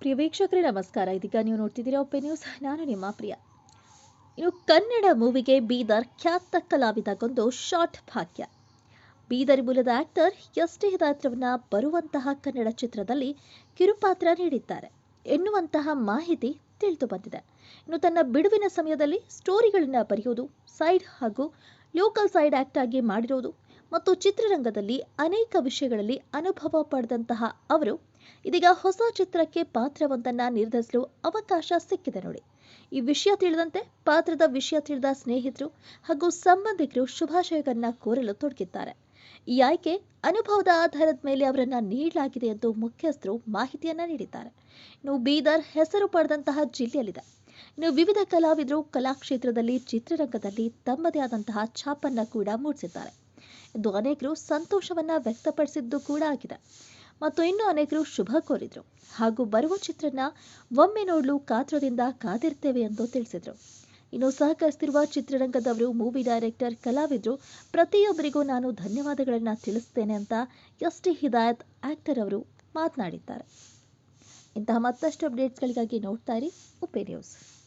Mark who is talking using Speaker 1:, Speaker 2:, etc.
Speaker 1: ಪ್ರಿಯ ವೀಕ್ಷಕರೇ, ನಮಸ್ಕಾರ. ಇದೀಗ ನೀವು ನೋಡ್ತಿದ್ದೀರಾ ಒಪ್ಪೆ ನ್ಯೂಸ್. ನಾನು ನಿಮ್ಮ ಪ್ರಿಯ. ಇನ್ನು ಕನ್ನಡ ಮೂವಿಗೆ ಬೀದರ್ ಖ್ಯಾತ ಕಲಾವಿದಗೊಂದು ಶಾರ್ಟ್ ಭಾಗ್ಯ. ಬೀದರ್ ಮೂಲದ ಆಕ್ಟರ್ ಎಸ್ ಟಿ ಬರುವಂತಹ ಕನ್ನಡ ಚಿತ್ರದಲ್ಲಿ ಕಿರುಪಾತ್ರ ನೀಡಿದ್ದಾರೆ. ಎನ್ನುವಂತಹ ಮಾಹಿತಿ ತಿಳಿದು ಬಂದಿದೆ. ಇನ್ನು ತನ್ನ ಬಿಡುವಿನ ಸಮಯದಲ್ಲಿ ಸ್ಟೋರಿಗಳನ್ನು ಬರೆಯೋದು ಸೈಡ್ ಹಾಗೂ ಲೋಕಲ್ ಸೈಡ್ ಆಕ್ಟ್ ಆಗಿ ಮಾಡಿರೋದು ಮತ್ತು ಚಿತ್ರರಂಗದಲ್ಲಿ ಅನೇಕ ವಿಷಯಗಳಲ್ಲಿ ಅನುಭವ ಪಡೆದಂತಹ ಅವರು ಇದೀಗ ಹೊಸ ಚಿತ್ರಕ್ಕೆ ಪಾತ್ರವೊಂದನ್ನು ನಿರ್ಧರಿಸಲು ಅವಕಾಶ ಸಿಕ್ಕಿದೆ ನೋಡಿ. ಈ ವಿಷಯ ತಿಳಿದಂತೆ ಪಾತ್ರದ ವಿಷಯ ತಿಳಿದ ಸ್ನೇಹಿತರು ಹಾಗೂ ಸಂಬಂಧಿಕರು ಶುಭಾಶಯಗಳನ್ನ ಕೋರಲು ತೊಡಗಿದ್ದಾರೆ. ಈ ಆಯ್ಕೆ ಅನುಭವದ ಆಧಾರದ ಮೇಲೆ ಅವರನ್ನ ನೀಡಲಾಗಿದೆ ಎಂದು ಮುಖ್ಯಸ್ಥರು ಮಾಹಿತಿಯನ್ನ ನೀಡಿದ್ದಾರೆ. ಇನ್ನು ಬೀದರ್ ಹೆಸರು ಪಡೆದಂತಹ ಜಿಲ್ಲೆಯಲ್ಲಿದೆ. ಇನ್ನು ವಿವಿಧ ಕಲಾವಿದರು ಕಲಾಕ್ಷೇತ್ರದಲ್ಲಿ ಚಿತ್ರರಂಗದಲ್ಲಿ ತಮ್ಮದೇ ಆದಂತಹ ಛಾಪನ್ನ ಕೂಡ ಮೂಡಿಸಿದ್ದಾರೆ. ಎಂದು ಅನೇಕರು ಸಂತೋಷವನ್ನ ವ್ಯಕ್ತಪಡಿಸಿದ್ದು ಕೂಡ ಆಗಿದೆ. ಮತ್ತು ಇನ್ನೂ ಅನೇಕರು ಶುಭ ಕೋರಿದ್ರು. ಹಾಗೂ ಬರುವ ಚಿತ್ರನ ಒಮ್ಮೆ ನೋಡಲು ಕಾತ್ರದಿಂದ ಕಾದಿರ್ತೇವೆ ಎಂದು ತಿಳಿಸಿದರು. ಇನ್ನು ಸಹಕರಿಸ್ತಿರುವ ಚಿತ್ರರಂಗದವರು ಮೂವಿ ಡೈರೆಕ್ಟರ್ ಕಲಾವಿದರು, ಪ್ರತಿಯೊಬ್ಬರಿಗೂ ನಾನು ಧನ್ಯವಾದಗಳನ್ನು ತಿಳಿಸ್ತೇನೆ ಅಂತ ಎಸ್ ಟಿ ಹಿದಾಯತ್ ಆಕ್ಟರ್ ಅವರು ಮಾತನಾಡಿದ್ದಾರೆ. ಇಂತಹ ಮತ್ತಷ್ಟು ಅಪ್ಡೇಟ್ಸ್ಗಳಿಗಾಗಿ ನೋಡ್ತಾ ಇರಿ ಉಪೇ ನ್ಯೂಸ್.